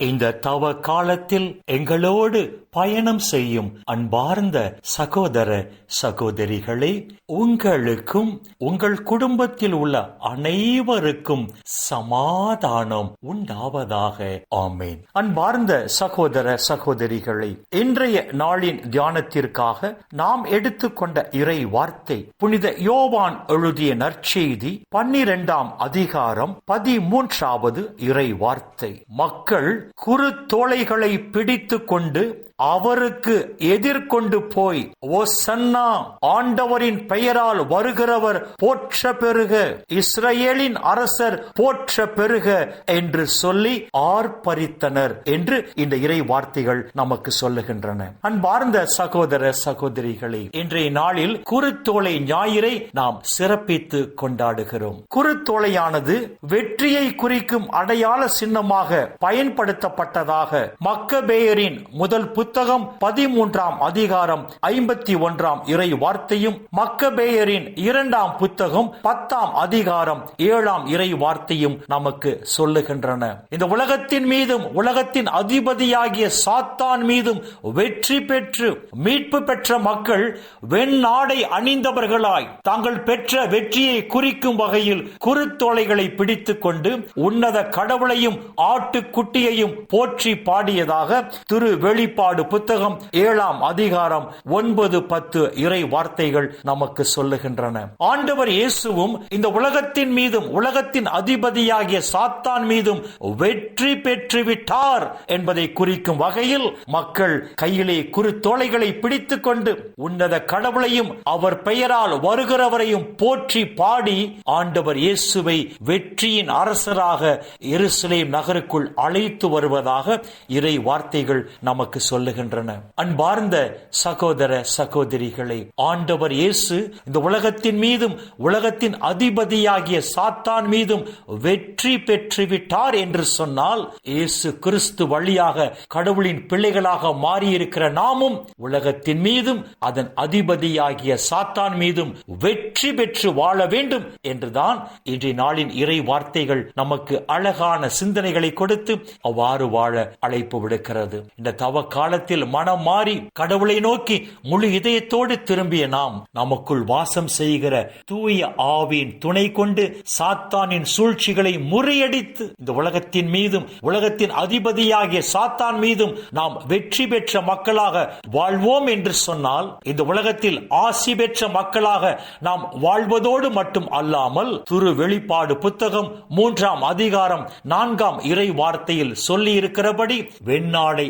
இந்த தவ காலத்தில் எங்களோடு பயணம் செய்யும் அன்பார்ந்த சகோதர சகோதரிகளே உங்களுக்கும் உங்கள் குடும்பத்தில் உள்ள அனைவருக்கும் சமாதானம் உண்டாவதாக. ஆமேன். அன்பார்ந்த சகோதர சகோதரிகளை இன்றைய நாளின் தியானத்திற்காக நாம் எடுத்துக்கொண்ட இறை வார்த்தை புனித யோவான் எழுதிய நற்செய்தி பன்னிரெண்டாம் அதிகாரம் பதிமூன்றாவது இறை வார்த்தை மக்கள் குறு தோளைகளை பிடித்து கொண்டு அவருக்கு எதிர்கொண்டு போய் ஓசன்னா ஆண்டவரின் பெயரால் வருகிறவர் போற்ற பெருக இஸ்ரேலின் அரசர் போற்ற பெருக என்று சொல்லி ஆர்ப்பரித்தனர் என்று இந்த இறை வார்த்தைகள் நமக்கு சொல்லுகின்றன. அன்பார்ந்த சகோதர சகோதரிகளே இன்றைய நாளில் குருத்தோலை ஞாயிறை நாம் சிறப்பித்து கொண்டாடுகிறோம். குருத்தோலையானது வெற்றியை குறிக்கும் அடையாள சின்னமாக பயன்படுத்தப்பட்டதாக மக்கபேயரின் முதல் புத்தகம் பதிமூன்றாம் அதிகாரம் ஐம்பத்தி ஒன்றாம் இறை வார்த்தையும் மக்கபேயரின் இரண்டாம் புத்தகம் பத்தாம் அதிகாரம் ஏழாம் இறை வார்த்தையும் நமக்கு சொல்லுகின்றன. இந்த உலகத்தின் மீதும் உலகத்தின் அதிபதியாகிய சாத்தான் மீதும் வெற்றி பெற்று மீட்பு பெற்ற மக்கள் வெண்ணாடை அணிந்தவர்களாய் தாங்கள் பெற்ற வெற்றியை குறிக்கும் வகையில் குறுத்தோலைகளை பிடித்துக் கொண்டு உன்னத கடவுளையும் ஆட்டுக்குட்டியையும் போற்றி பாடியதாக திரு வெளிப்பாடு புத்தகம் ஏழாம் அதிகாரம் ஒன்பது பத்து இறை வார்த்தைகள் நமக்கு சொல்லுகின்றன. ஆண்டவர் இயேசுவும் இந்த உலகத்தின் மீதும் உலகத்தின் அதிபதியாகிய சாத்தான் மீதும் வெற்றி பெற்று விட்டார் என்பதை குறிக்கும் வகையில் மக்கள் கையிலே குறுத்தோலைகளை பிடித்துக் கொண்டு உன்னத கடவுளையும் அவர் பெயரால் வருகிறவரையும் போற்றி பாடி ஆண்டவர் இயேசுவை வெற்றியின் அரசராக எருசலேம் நகருக்குள் அழைத்து வருவதாக இறை வார்த்தைகள் நமக்கு சொல்ல சொல்லுகின்றன. அன்பார்ந்த சகோதர சகோதரிகளை ஆண்டவர் இயேசு இந்த உலகத்தின் மீதும் உலகத்தின் அதிபதியாகிய சாத்தான் மீதும் வெற்றி பெற்று விட்டார் என்று சொன்னால் இயேசு கிறிஸ்து வழியாக கடவுளின் பிள்ளைகளாக மாறியிருக்கிற நாமும் உலகத்தின் மீதும் அதன் அதிபதியாகிய சாத்தான் மீதும் வெற்றி பெற்று வாழ வேண்டும் என்றுதான் இன்றைய நாளின் இறை வார்த்தைகள் நமக்கு அழகான சிந்தனைகளை கொடுத்து அவ்வாறு வாழ அழைப்பு விடுக்கிறது. இந்த தவ கால காலத்தில் மனம் மாறி கடவுளை நோக்கி முழு இதயத்தோடு திரும்பிய நாம் நமக்குள் வாசம் செய்கிற தூய ஆவியின் துணை கொண்டு சாத்தானின் சூழ்ச்சிகளை முறியடித்து இந்த உலகத்தின் மீதும் உலகத்தின் அதிபதியாகிய சாத்தான் மீதும் நாம் வெற்றி பெற்ற மக்களாக வாழ்வோம் என்று சொன்னால் இந்த உலகத்தில் ஆசி பெற்ற மக்களாக நாம் வாழ்வதோடு மட்டும் அல்லாமல் துரு வெளிப்பாடு புத்தகம் மூன்றாம் அதிகாரம் நான்காம் இறை வார்த்தையில் சொல்லி இருக்கிறபடி வெண்ணாடை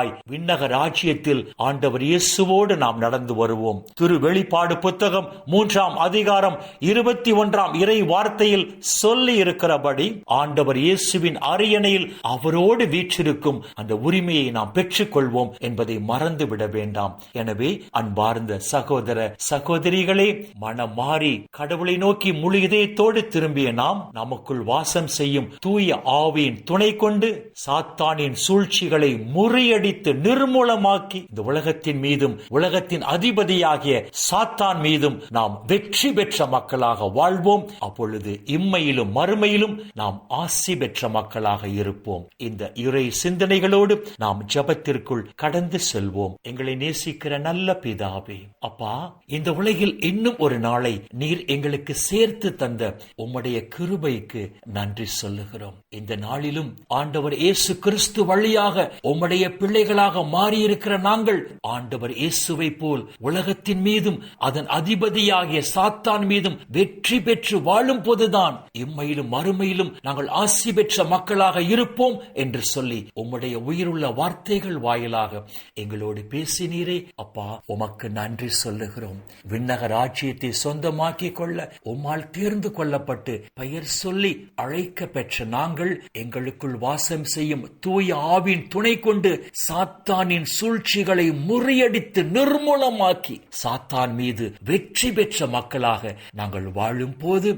பிள்ளைகளாய் விண்ணக ராஜ்யத்தில் ஆண்டவர் இயேசுவோடு நாம் நடந்து வருவோம். திரு வெளிப்பாடு புத்தகம் மூன்றாம் அதிகாரம் இருபத்தி ஒன்றாம் இறை வார்த்தையில் சொல்லி இருக்கிறபடி ஆண்டவர் இயேசுவின் அரியணையில் அவரோடு வீற்றிருக்கும் அந்த உரிமையை நாம் பெற்றுக் கொள்வோம் என்பதை மறந்து விட வேண்டாம். எனவே அன்பார்ந்த சகோதர சகோதரிகளே மனம் மாறி கடவுளை நோக்கி முழு இதயத்தோடு திரும்பிய நாம் நமக்குள் வாசம் செய்யும் தூய ஆவியின் துணை கொண்டு சாத்தானின் சூழ்ச்சிகளை முறியடி முறியடித்து நிர்மூலமாக்கி இந்த உலகத்தின் மீதும் உலகத்தின் அதிபதியாகிய சாத்தான் மீதும் நாம் வெற்றி பெற்ற மக்களாக வாழ்வோம். அப்பொழுது இம்மையிலும் மறுமையிலும் நாம் ஆசி பெற்ற மக்களாக இருப்போம். இந்த இறை சிந்தனைகளோடு நாம் ஜபத்திற்குள் கடந்து செல்வோம். எங்களை நேசிக்கிற நல்ல பிதாவே அப்பா இந்த உலகில் இன்னும் ஒரு நாளை நீர் எங்களுக்கு சேர்த்து தந்த உம்முடைய கிருபைக்கு நன்றி சொல்லுகிறோம். இந்த நாளிலும் ஆண்டவர் இயேசு கிறிஸ்து வழியாக உம்முடைய பிள்ளைகளாக மாறியிருக்கிற நாங்கள் ஆண்டவர் இயேசுவை போல் உலகத்தின் மீதும் அதன் அதிபதியாகிய சாத்தான் மீதும் வெற்றி பெற்று வாழும் போதுதான் இம்மையிலும் மறுமையிலும் நாங்கள் ஆசி பெற்ற மக்களாக இருப்போம் என்று சொல்லி உம்முடைய உயிருள்ள வார்த்தைகள் வாயிலாக எங்களோடு பேசினீரே. அப்பா உமக்கு நன்றி சொல்லுகிறோம். விண்ணக ராஜ்யத்தை சொந்தமாக்கிக் கொள்ள உம்மால் தேர்ந்து கொள்ளப்பட்டு பெயர் சொல்லி அழைக்க பெற்ற நாங்கள் எங்களுக்குள் வாசம் செய்யும் தூய ஆவின் துணை கொண்டு சாத்தானின் சூழ்ச்சிகளை முறியடித்து நிர்மூலமாக்கி சாத்தான் மீது வெற்றி பெற்ற மக்களாக நாங்கள் வாழும் போது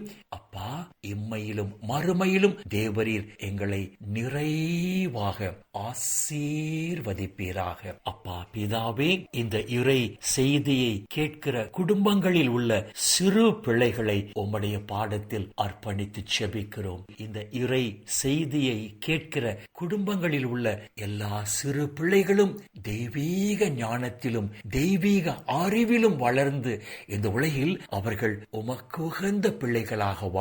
அப்பா இம்மையிலும் மறுமையிலும் தேவரீர் எங்களை நிறைவாக ஆசீர்வதிப்பீராக. அப்பா பிதாவே இந்த இறை செய்தியை கேட்கிற குடும்பங்களில் உள்ள சிறு பிள்ளைகளை உம்முடைய பாடத்தில் அர்ப்பணித்து செபிக்கிறோம். இந்த இறை செய்தியை கேட்கிற குடும்பங்களில் உள்ள எல்லா சிறு பிள்ளைகளும் தெய்வீக ஞானத்திலும் தெய்வீக அறிவிலும் வளர்ந்து இந்த உலகில் அவர்கள் உமக்கு உகந்த பிள்ளைகளாக